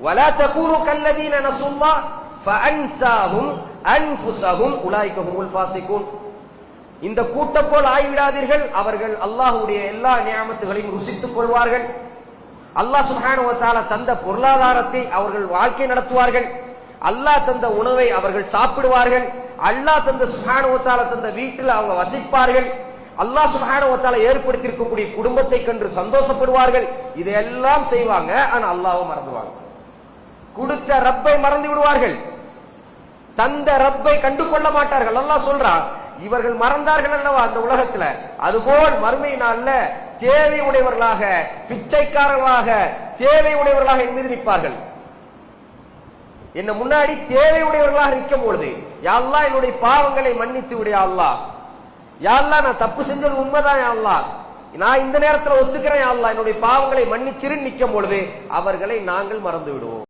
ولا تكونوا كالذين نسوا الله فأنساهم أنفسهم أولئك هم الفاسقون இந்த கூட்டம் போல் ஆய்விடாதீர்கள் அவர்கள் அல்லாஹ்வுடைய எல்லா நியாமத்துகளையும் ருசித்துக் கொள்வார்கள் அல்லாஹ் சுப்ஹானஹு வ தஆலா தந்த பொருளாதாரத்தை அவர்கள் வாழ்க்கை நடத்துவார்கள் அல்லாஹ் தந்த உணவை அவர்கள் சாப்பிடுவார்கள் அல்லாஹ் தந்த சுப்ஹானஹு வ தஆலா தந்த வீட்டில் அவங்க வசிப்பார்கள் அல்லாஹ் சுப்ஹானஹு வ தஆலா ஏற்படுத்தி இருக்கக்கூடிய குடும்பத்தை கண்டு சந்தோஷப்படுவார்கள் இதையெல்லாம் செய்வாங்க ஆனா அல்லாஹ்வை மறந்துடுவாங்க கொடுத்த ரப்பை மறந்து விடுவார்கள். தந்த ரப்பை கண்டு கொள்ள மாட்டார்கள். எல்லாம் சொல்றான் இவர்கள் மறந்தார்கள் அல்லவா அந்த உலகத்துல? அதுபோல் மறுமை நாள்ல தேவை உடையவர்களாக பிச்சைக்காரர்களாக தேவை உடையவர்களாக என் மீது நிற்பார்கள். என்ன முன்னாடி தேவை உடையவர்களாக நிற்கும் பொழுது யாழ்லா என்னுடைய பாவங்களை மன்னித்து விடு யா யாழ்லா நான் தப்பு செஞ்சது உண்மைதான் யாழ்லா நான் இந்த நேரத்தில் ஒத்துக்கிறேன் யாழ்லா என்னுடைய பாவங்களை மன்னிச்சிரு நிற்கும் பொழுது அவர்களை நாங்கள் மறந்து விடுவோம்.